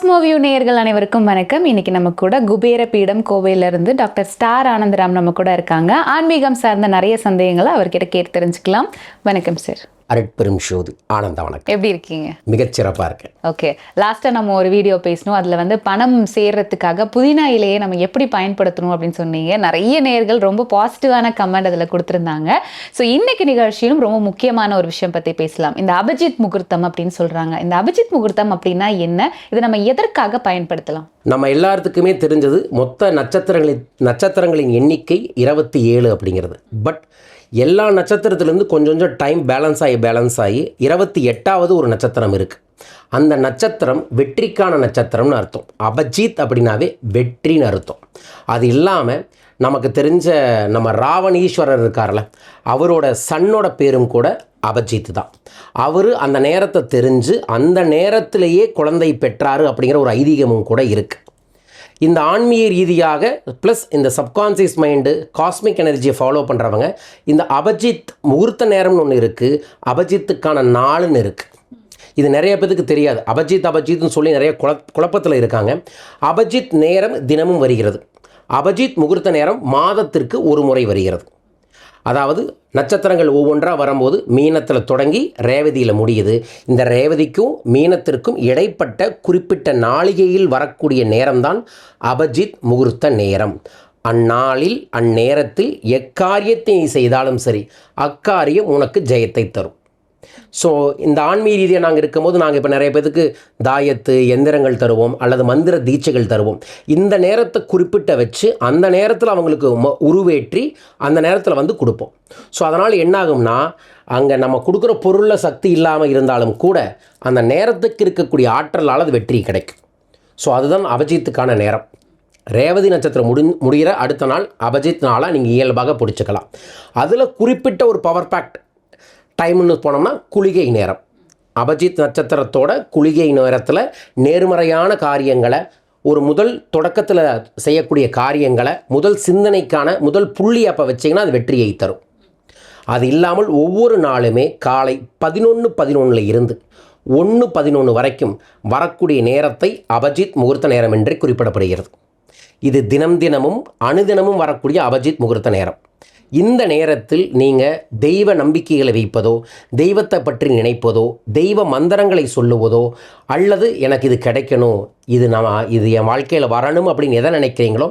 Cosmoview நேயர்கள் அனைவருக்கும் வணக்கம். இன்னைக்கு நம்ம கூட குபேர பீடம் கோவையிலிருந்து டாக்டர் ஸ்டார் ஆனந்தராம் நம்ம கூட இருக்காங்க. ஆன்மீகம் சார்ந்த நிறைய சந்தேகங்களை அவர்கிட்ட கேட்டு தெரிஞ்சுக்கலாம். வணக்கம் சார். அருட்பெரும் ஜோதி ஆனந்த வணக்கம். எப்படி இருக்கீங்க? மிகச்சிறப்பாக இருக்கேன். ஓகே லாஸ்ட்டாக நம்ம ஒரு வீடியோ பேசணும். அதில் வந்து பணம் சேர்றதுக்காக புதினா இலையை நம்ம எப்படி பயன்படுத்தணும் அப்படின்னு சொன்னீங்க. நிறைய நேயர்கள் ரொம்ப பாசிட்டிவான கமெண்ட் அதில் கொடுத்துருந்தாங்க. ஸோ இன்னைக்கு நிகழ்ச்சியிலும் ரொம்ப முக்கியமான ஒரு விஷயம் பற்றி பேசலாம். இந்த அபிஜித் முகூர்த்தம் அப்படின்னு சொல்கிறாங்க இந்த அபிஜித் முகூர்த்தம் அப்படின்னா என்ன? இதை நம்ம எதற்காக பயன்படுத்தலாம்? நம்ம எல்லாத்துக்குமே தெரிஞ்சது மொத்த நட்சத்திரங்களின் நட்சத்திரங்களின் எண்ணிக்கை இருபத்தி ஏழு அப்படிங்கிறது. பட் எல்லா நட்சத்திரத்துலேருந்து கொஞ்சம் கொஞ்சம் டைம் பேலன்ஸ் ஆகி பேலன்ஸ் ஆகி இருபத்தி எட்டாவது ஒரு நட்சத்திரம் இருக்குது அந்த நட்சத்திரம் வெற்றிக்கான நட்சத்திரம்னு அர்த்தம். அபஜீத் அப்படின்னாவே வெற்றின்னு அர்த்தம். அது இல்லாமல் நமக்கு தெரிஞ்ச நம்ம ராவணீஸ்வரர் இருக்கார்ல அவரோட சன்னோட பேரும் கூட அபஜித் தான். அவர் அந்த நேரத்தை தெரிஞ்சு அந்த நேரத்திலேயே குழந்தை பெற்றாரு அப்படிங்கிற ஒரு ஐதீகமும் கூட இருக்குது இந்த ஆன்மீக ரீதியாக ப்ளஸ் இந்த சப்கான்சியஸ் மைண்டு காஸ்மிக் எனர்ஜியை ஃபாலோ பண்ணுறவங்க இந்த அபஜித் முகூர்த்த நேரம்னு ஒன்று இருக்குது அபஜித்துக்கான நாளுன்னு இருக்குது இது நிறைய பேருக்கு தெரியாது. அபஜித் அபஜித்னு சொல்லி நிறைய குழ குழப்பத்தில் இருக்காங்க. அபஜித் நேரம் தினமும் வருகிறது. அபஜித் முகூர்த்த நேரம் மாதத்திற்கு ஒரு முறை வருகிறது. அதாவது நட்சத்திரங்கள் ஒவ்வொன்றாக வரும்போது மீனத்தில் தொடங்கி ரேவதியில் முடியுது. இந்த ரேவதிக்கும் மீனத்திற்கும் இடைப்பட்ட குறிப்பிட்ட நாளிகையில் வரக்கூடிய நேரம்தான் அபஜித் முகூர்த்த நேரம். அந்நாளில் அந்நேரத்தில் எக்காரியத்தை நீ செய்தாலும் சரி அக்காரியம் உனக்கு ஜெயத்தை தரும். ஸோ இந்த ஆன்மீக ரீதியாக நாங்கள் இருக்கும்போது நாங்கள் இப்போ நிறைய பேருக்கு தாயத்து எந்திரங்கள் தருவோம் அல்லது மந்திர தீட்சைகள் தருவோம். இந்த நேரத்தை குறிப்பிட்ட வச்சு அந்த நேரத்தில் அவங்களுக்கு உருவேற்றி அந்த நேரத்தில் வந்து கொடுப்போம். ஸோ அதனால் என்னாகும்னா அங்கே நம்ம கொடுக்குற பொருளில் சக்தி இல்லாமல் இருந்தாலும் கூட அந்த நேரத்துக்கு இருக்கக்கூடிய ஆற்றலால் அது வெற்றி கிடைக்கும். ஸோ அதுதான் அபஜித்துக்கான நேரம். ரேவதி நட்சத்திரம் முடி முடிகிற அடுத்த நாள் அபஜித் நாளாக நீங்கள் இயல்பாக பிடிச்சிக்கலாம். அதில் குறிப்பிட்ட ஒரு பவர் பேக்ட் டைம்னு போனோம்னா குளிகை நேரம். அபஜித் நட்சத்திரத்தோட குளிகை நேரத்தில் நேர்மறையான காரியங்களை ஒரு முதல் தொடக்கத்தில் செய்யக்கூடிய காரியங்களை முதல் சிந்தனைக்கான முதல் புள்ளி அப்போ வச்சிங்கன்னா அது வெற்றியை தரும். அது இல்லாமல் ஒவ்வொரு நாளுமே காலை பதினொன்று பதினொன்றில் இருந்து ஒன்று பதினொன்று வரைக்கும் வரக்கூடிய நேரத்தை அபஜித் முகூர்த்த நேரம் என்று குறிப்பிடப்படுகிறது. இது தினம் தினமும் அணுதினமும் வரக்கூடிய அபஜித் முகூர்த்த நேரம். இந்த நேரத்தில் நீங்கள் தெய்வ நம்பிக்கைகளை வைப்பதோ தெய்வத்தை பற்றி நினைப்பதோ தெய்வ மந்திரங்களை சொல்லுவதோ அல்லது எனக்கு இது கிடைக்கணும் இது நான் இது என் வாழ்க்கையில் வரணும் அப்படின்னு எதை நினைக்கிறீங்களோ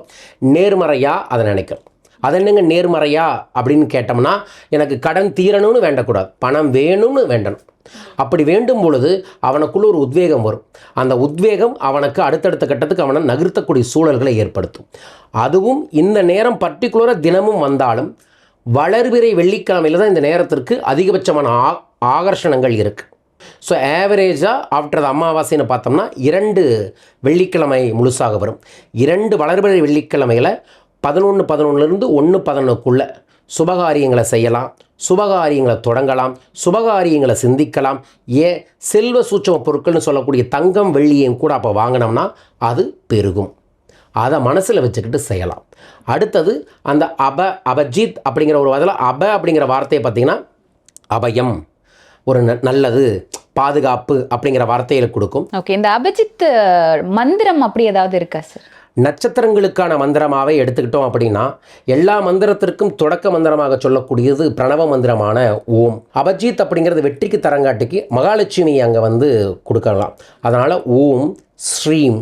நேர்மறையாக அதை நினைக்கணும். அது என்னங்க நேர்மறையா அப்படின்னு கேட்டோம்னா எனக்கு கடன் தீரணும்னு வேண்டக்கூடாது பணம் வேணும்னு வேண்டணும். அப்படி வேண்டும் பொழுது அவனுக்குள்ள ஒரு உத்வேகம் வரும். அந்த உத்வேகம் அவனுக்கு அடுத்தடுத்த கட்டத்துக்கு அவனை நகர்த்தக்கூடிய சூழல்களை ஏற்படுத்தும். அதுவும் இந்த நேரம் பர்டிகுலராக தினமும் வந்தாலும் வளர்பிறை வெள்ளிக்கிழமையில் தான் இந்த நேரத்திற்கு அதிகபட்சமான ஆ ஆகர்ஷணங்கள் இருக்குது ஸோ ஆவரேஜாக ஆஃப்டர் அமாவாசைன்னு பார்த்தோம்னா இரண்டு வெள்ளிக்கிழமை முழுசாக வரும். இரண்டு வளர்பிறை வெள்ளிக்கிழமையில் பதினொன்று பதினொன்றுலேருந்து ஒன்று பதினொன்றுக்குள்ளே சுபகாரியங்களை செய்யலாம் சுபகாரியங்களை தொடங்கலாம் சுபகாரியங்களை சிந்திக்கலாம். ஏன் செல்வ சூட்சம பொருட்கள்னு சொல்லக்கூடிய தங்கம் வெள்ளியையும் கூட அப்போ வாங்கினோம்னா அது பெருகும். அதை மனசில் வச்சுக்கிட்டு செய்யலாம். அடுத்தது அந்த அப அபஜித் அப்படிங்கிற ஒரு அதில் அப அப்படிங்கிற வார்த்தையை பார்த்தீங்கன்னா அபயம் ஒரு ந- நல்லது பாதுகாப்பு அப்படிங்கிற வார்த்தைகளை கொடுக்கும். ஓகே இந்த அபிஜித் மந்திரம் அப்படி ஏதாவது இருக்கா சார்? நட்சத்திரங்களுக்கான மந்திரமாகவே எடுத்துக்கிட்டோம் அப்படின்னா எல்லா மந்திரத்திற்கும் தொடக்க மந்திரமாக சொல்லக்கூடியது பிரணவ மந்திரமான ஓம். அபஜித் அப்படிங்கிறது வெற்றிக்கு தரங்காட்டிக்கு மகாலட்சுமி அங்கே வந்து கொடுக்கலாம். அதனால் ஓம் ஸ்ரீம்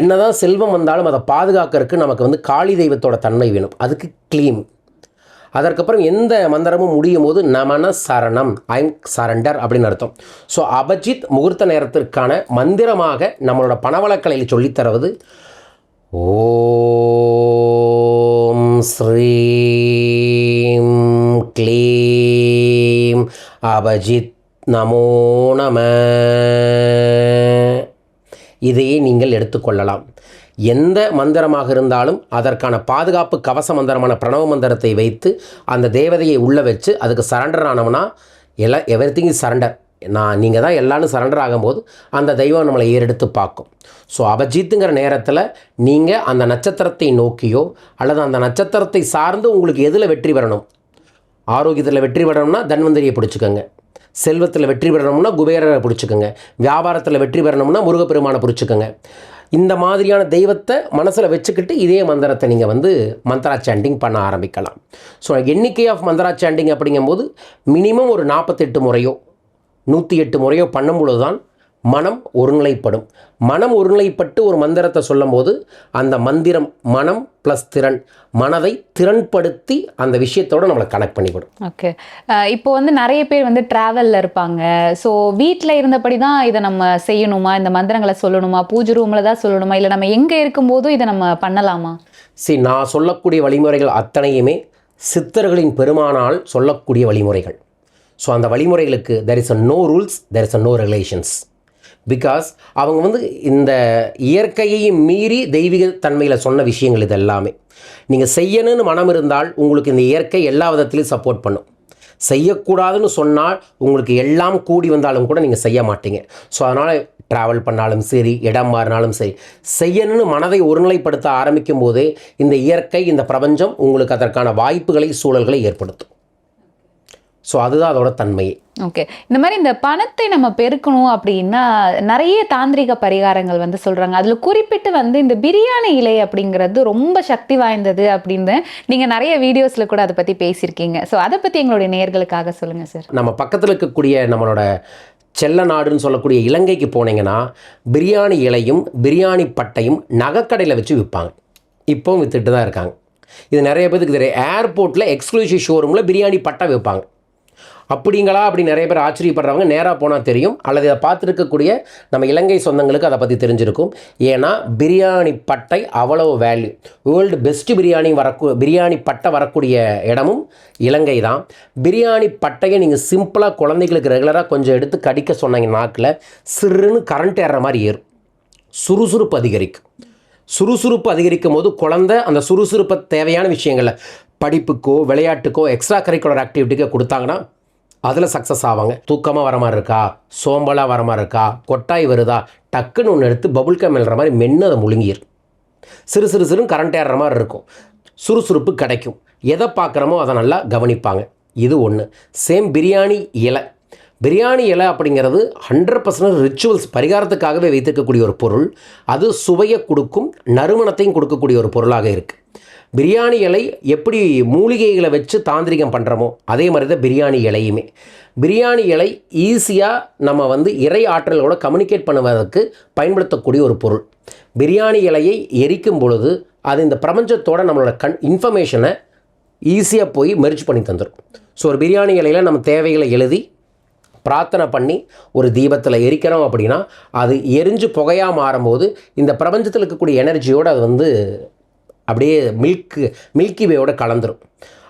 என்னதான் செல்வம் வந்தாலும் அதை பாதுகாக்கிறதுக்கு நமக்கு வந்து காளி தெய்வத்தோட தன்மை வேணும். அதுக்கு க்ளீம் அதற்கப்புறம் எந்த மந்திரமும் முடியும் போது நமன சரணம். ஐம் சரண்டர் அப்படின்னு அர்த்தம். ஸோ அபஜித் முகூர்த்த நேரத்திற்கான மந்திரமாக நம்மளோட பணவளக்கலையில் சொல்லித்தருவது ஓம் ஸ்ரீம் க்ளீம் அபஜித் நமோ நம. இதையே நீங்கள் எடுத்துக்கொள்ளலாம். எந்த மந்திரமாக இருந்தாலும் அதற்கான பாதுகாப்பு கவச மந்திரமான பிரணவ மந்திரத்தை வைத்து அந்த தேவதையை உள்ளே வச்சு அதுக்கு சரண்டர் ஆனவனா எல்லாம் எவ்ரி திங் இஸ் சரண்டர் நான் நீங்கள் தான் எல்லாரும் சரண்டர் ஆகும்போது அந்த தெய்வம் நம்மளை ஏறெடுத்து பார்க்கும். ஸோ அபஜித்துங்கிற நேரத்தில் நீங்கள் அந்த நட்சத்திரத்தை நோக்கியோ அல்லது அந்த நட்சத்திரத்தை சார்ந்து உங்களுக்கு எதில் வெற்றி பெறணும்? ஆரோக்கியத்தில் வெற்றி பெறணும்னா தன்வந்தரியை பிடிச்சிக்கோங்க. செல்வத்தில் வெற்றி பெறணும்னா குபேரரை பிடிச்சிக்கோங்க. வியாபாரத்தில் வெற்றி பெறணும்னா முருகப்பெருமானை பிடிச்சிக்கோங்க. இந்த மாதிரியான தெய்வத்தை மனசில் வச்சுக்கிட்டு இதே மந்திரத்தை நீங்கள் வந்து மந்த்ரா சாண்டிங் பண்ண ஆரம்பிக்கலாம். ஸோ எண்ணிக்கை ஆஃப் மந்த்ரா சாண்டிங் அப்படிங்கும்போது மினிமம் ஒரு நாற்பத்தெட்டு முறையோ நூற்றி எட்டு முறையோ பண்ணும்பொழுது தான் மனம் ஒருநிலைப்படும். மனம் ஒருநிலைப்பட்டு ஒரு மந்திரத்தை சொல்லும்போது அந்த மந்திரம் மனம் ப்ளஸ் திறன். மனதை திறன்படுத்தி அந்த விஷயத்தோட நம்மளை கனெக்ட் பண்ணிவிடும். ஓகே இப்போ வந்து நிறைய பேர் வந்து ட்ராவலில் இருப்பாங்க. ஸோ வீட்டில் இருந்தபடி தான் இதை நம்ம செய்யணுமா? இந்த மந்திரங்களை சொல்லணுமா? பூஜை ரூமில் தான் சொல்லணுமா? இல்லை நம்ம எங்கே இருக்கும்போதும் இதை நம்ம பண்ணலாமா? சரி நான் சொல்லக்கூடிய வழிமுறைகள் அத்தனையுமே சித்தர்களின் பெருமானால் சொல்லக்கூடிய வழிமுறைகள். ஸோ அந்த வழிமுறைகளுக்கு there is a no rules there is a no relations because அவங்க வந்து இந்த இயற்கையையும் மீறி தெய்வீக தன்மையில் சொன்ன விஷயங்கள் இது எல்லாமே நீங்கள் செய்யணும்னு மனம் இருந்தால் உங்களுக்கு இந்த இயற்கை எல்லா விதத்திலையும் சப்போர்ட் பண்ணும். செய்யக்கூடாதுன்னு சொன்னால் உங்களுக்கு எல்லாம் கூடி வந்தாலும் கூட நீங்கள் செய்ய மாட்டீங்க. ஸோ அதனால் ட்ராவல் பண்ணாலும் சரி இடம் மாறினாலும் சரி செய்யணும்னு மனதை ஒருநிலைப்படுத்த ஆரம்பிக்கும் போதே இந்த இயற்கை இந்த பிரபஞ்சம் உங்களுக்கு அதற்கான வாய்ப்புகளை சூழல்களை ஏற்படுத்தும். ஸோ அதுதான் அதோட தன்மையே. ஓகே இந்த மாதிரி இந்த பணத்தை நம்ம பெருக்கணும் அப்படின்னா நிறைய தாந்திரிக பரிகாரங்கள் வந்து சொல்றாங்க. அதுல குறிப்பிட்டு வந்து இந்த பிரியாணி இலை அப்படிங்கிறது ரொம்ப சக்தி வாய்ந்தது அப்படின்னு நீங்க நிறைய வீடியோஸ்ல கூட அதை பத்தி பேசியிருக்கீங்க. ஸோ அதை பத்தி எங்களுடைய நேயர்களுக்காக சொல்லுங்க சார் நம்ம பக்கத்தில் இருக்கக்கூடிய நம்மளோட செல்ல நாடுன்னு சொல்லக்கூடிய இலங்கைக்கு போனீங்கன்னா பிரியாணி இலையும் பிரியாணி பட்டையும் நகைக்கடையில் வச்சு விற்பாங்க. இப்போவும் வித்துட்டு தான் இருக்காங்க. இது நிறைய பேருக்கு தெரியும். ஏர்போர்ட்டில் எக்ஸ்க்ளூசிவ் ஷோரூமில் பிரியாணி பட்டை விற்பாங்க. அப்படிங்களா? அப்படி நிறைய பேர் ஆச்சரியப்படுறவங்க நேராக போனால் தெரியும். அல்லது இதை பார்த்துருக்கக்கூடிய நம்ம இலங்கை சொந்தங்களுக்கு அதை பற்றி தெரிஞ்சிருக்கும். ஏன்னா பிரியாணி பட்டை அவ்வளவு வேல்யூ வேர்ல்டு பெஸ்ட்டு பிரியாணி வரக்கூ பிரியாணி பட்டை வரக்கூடிய இடமும் இலங்கை தான். பிரியாணி பட்டையை நீங்கள் சிம்பிளாக குழந்தைகளுக்கு ரெகுலராக கொஞ்சம் எடுத்து கடிக்க சொன்னாங்க நாக்கில் சிறுன்னு கரண்ட் ஏறுற மாதிரி ஏறும். சுறுசுறுப்பு அதிகரிக்கும். சுறுசுறுப்பு அதிகரிக்கும் போது குழந்தை அந்த சுறுசுறுப்பை தேவையான விஷயங்களை படிப்புக்கோ விளையாட்டுக்கோ எக்ஸ்ட்ரா கரிக்குலர் ஆக்டிவிட்டிக்கோ கொடுத்தாங்கன்னா அதில் சக்ஸஸ் ஆவாங்க. தூக்கமாக வர மாதிரி இருக்கா? சோம்பலாக வர மாதிரி இருக்கா? கொட்டாய் வருதா? டக்குன்னு ஒன்று எடுத்து பபுள் கம் எழுற மாதிரி மென்று அதை முழுங்கிடும் சிறு சிறு சிறு கரண்ட் ஏறுற மாதிரி இருக்கும். சுறுசுறுப்பு கிடைக்கும். எதை பார்க்குறோமோ அதை நல்லா கவனிப்பாங்க. இது ஒன்று சேம் பிரியாணி இலை. பிரியாணி இலை அப்படிங்கிறது ஹண்ட்ரட் பர்சன்ட் ரிச்சுவல்ஸ் பரிகாரத்துக்காகவே வைத்திருக்கக்கூடிய ஒரு பொருள். அது சுவையை கொடுக்கும் நறுமணத்தையும் கொடுக்கக்கூடிய ஒரு பொருளாக இருக்குது பிரியாணி இலை எப்படி மூலிகைகளை வச்சு தாந்திரிகம் பண்ணுறோமோ அதே மாதிரி தான் பிரியாணி இலையுமே. பிரியாணி இலை ஈஸியாக நம்ம வந்து இறை ஆற்றலோட கம்யூனிகேட் பண்ணுவதற்கு பயன்படுத்தக்கூடிய ஒரு பொருள். பிரியாணி இலையை எரிக்கும் பொழுது அது இந்த பிரபஞ்சத்தோட நம்மளோட கண் இன்ஃபர்மேஷனை ஈஸியாக போய் மெர்ஜ் பண்ணி தந்துடும் ஸோ ஒரு பிரியாணி இலையில் நம்ம தேவைகளை எழுதி பிரார்த்தனை பண்ணி ஒரு தீபத்தில் எரிக்கிறோம் அப்படின்னா அது எரிஞ்சு புகையாக மாறும்போது இந்த பிரபஞ்சத்தில் இருக்கக்கூடிய எனர்ஜியோடு அது வந்து அப்படியே மில்க்கு மில்கி வேயோட கலந்துரும்.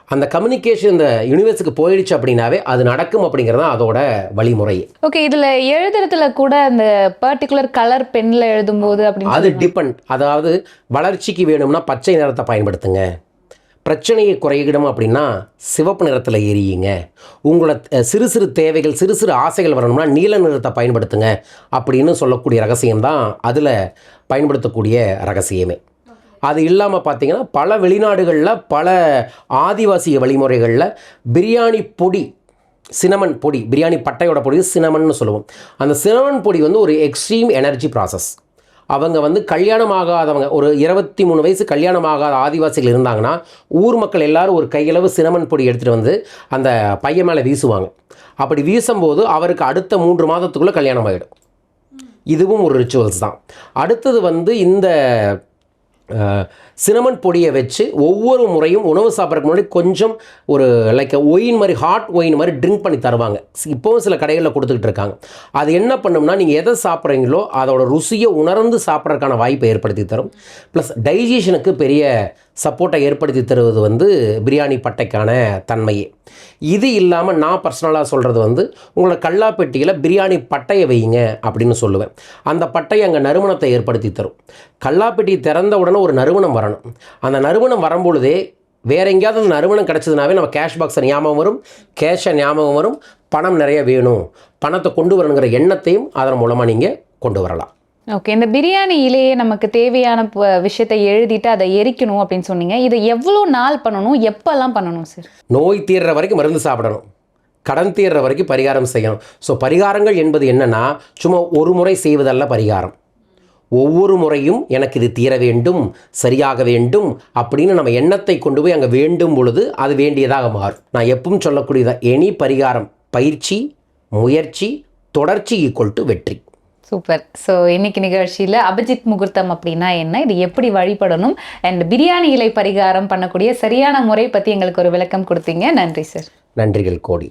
அந்த கம்யூனிகேஷன் இந்த யூனிவர்ஸுக்கு போயிடுச்சு அப்படின்னாவே அது நடக்கும் அப்படிங்கிறது தான் அதோட வழிமுறை. ஓகே இதுல எழுதுறதுல கூட அந்த பர்டிகுலர் கலர் பென்ல எழுதும்போது அப்படின்னு அது டிபெண்ட் அதாவது வளர்ச்சிக்கு வேணும்னா பச்சை நிறத்தை பயன்படுத்துங்க. பிரச்சனையை குறையிடும் அப்படின்னா சிவப்பு நிறத்தில் எரியுங்க. உங்களோட அஹ், சிறு சிறு தேவைகள் சிறு சிறு ஆசைகள் வரணும்னா நீல நிறத்தை பயன்படுத்துங்க அப்படின்னு சொல்லக்கூடிய ரகசியம்தான் அதில் பயன்படுத்தக்கூடிய ரகசியமே. அது இல்லாமல் பார்த்தீங்கன்னா பல வெளிநாடுகளில் பல ஆதிவாசி வழிமுறைகளில் பிரியாணி பொடி சினமன் பொடி பிரியாணி பட்டையோட பொடி சினமன்னு சொல்லுவோம். அந்த சினமன் பொடி வந்து ஒரு எக்ஸ்ட்ரீம் எனர்ஜி ப்ராசஸ் அவங்க வந்து கல்யாணம் ஆகாதவங்க ஒரு இருபத்தி மூணு வயசு கல்யாணம் ஆகாத ஆதிவாசிகள் இருந்தாங்கன்னா ஊர் மக்கள் எல்லாரும் ஒரு கையளவு சினமன் பொடி எடுத்துகிட்டு வந்து அந்த பையன் மேலே வீசுவாங்க. அப்படி வீசும்போது அவருக்கு அடுத்த மூன்று மாதத்துக்குள்ளே கல்யாணம் ஆகிடும் இதுவும் ஒரு ரிச்சுவல்ஸ் தான். அடுத்தது வந்து இந்த äh, சினமன் பொடியை வச்சு ஒவ்வொரு முறையும் உணவு சாப்பிட்றதுக்கு முன்னாடி கொஞ்சம் ஒரு லைக் ஒயின் மாதிரி ஹாட் ஒயின் மாதிரி ட்ரிங்க் பண்ணி தருவாங்க. இப்போவும் சில கடைகளில் கொடுத்துக்கிட்டு இருக்காங்க. அது என்ன பண்ணும்னா நீங்கள் எதை சாப்பிட்றீங்களோ அதோட ருசியை உணர்ந்து சாப்பிட்றதுக்கான வாய்ப்பை ஏற்படுத்தி தரும். ப்ளஸ் டைஜஷனுக்கு பெரிய சப்போர்ட்டை ஏற்படுத்தி தருவது வந்து பிரியாணி பட்டைக்கான தன்மையே. இது இல்லாமல் நான் பர்சனலாக சொல்கிறது வந்து உங்களோட கல்லாப்பெட்டியில் பிரியாணி பட்டையை வையுங்க அப்படின்னு சொல்லுவேன். அந்த பட்டை அங்கே நறுமணத்தை ஏற்படுத்தி தரும். கல்லாப்பெட்டி திறந்த உடனே ஒரு நறுமணம் வரணும். அந்த நறுமணம் வரும்பொழுதே வேற எங்கேயாவது அந்த நறுமணம் கிடச்சதுனாவே நம்ம கேஷ் பாக்ஸை ஞாபகம் வரும். கேஷை ஞாபகம் வரும். பணம் நிறைய வேணும். பணத்தை கொண்டு வரணுங்கிற எண்ணத்தையும் அதன் மூலமாக நீங்கள் கொண்டு வரலாம். ஓகே இந்த பிரியாணி இலையே நமக்கு தேவையான விஷயத்தை எழுதிட்டு அதை எரிக்கணும் அப்படின்னு சொன்னீங்க. இதை எவ்வளோ நாள் பண்ணணும்? எப்பெல்லாம் பண்ணணும் சார் நோய் தீர்ற வரைக்கும் மருந்து சாப்பிடணும். கடன் தீர்ற வரைக்கும் பரிகாரம் செய்யணும். ஸோ பரிகாரங்கள் என்பது என்னன்னா சும்மா ஒரு முறை செய்வதல்ல பரிகாரம். ஒவ்வொரு முறையும் எனக்கு இது தீர வேண்டும் சரியாக வேண்டும் அப்படின்னு நம்ம எண்ணத்தை கொண்டு போய் அங்கே வேண்டும் பொழுது அது வேண்டியதாக மாறும். நான் எப்பவும் சொல்லக்கூடியதான் எனி பரிகாரம் பயிற்சி முயற்சி தொடர்ச்சி ஈக்குவல் டு வெற்றி. சூப்பர் ஸோ இன்னைக்கு நிகழ்ச்சியில் அபிஜித் முகூர்த்தம் அப்படின்னா என்ன? இது எப்படி வழிபடணும்? அண்ட் பிரியாணி இலை பரிகாரம் பண்ணக்கூடிய சரியான முறை பற்றி எங்களுக்கு ஒரு விளக்கம் கொடுத்தீங்க. நன்றி சார் நன்றிகள் கோடி.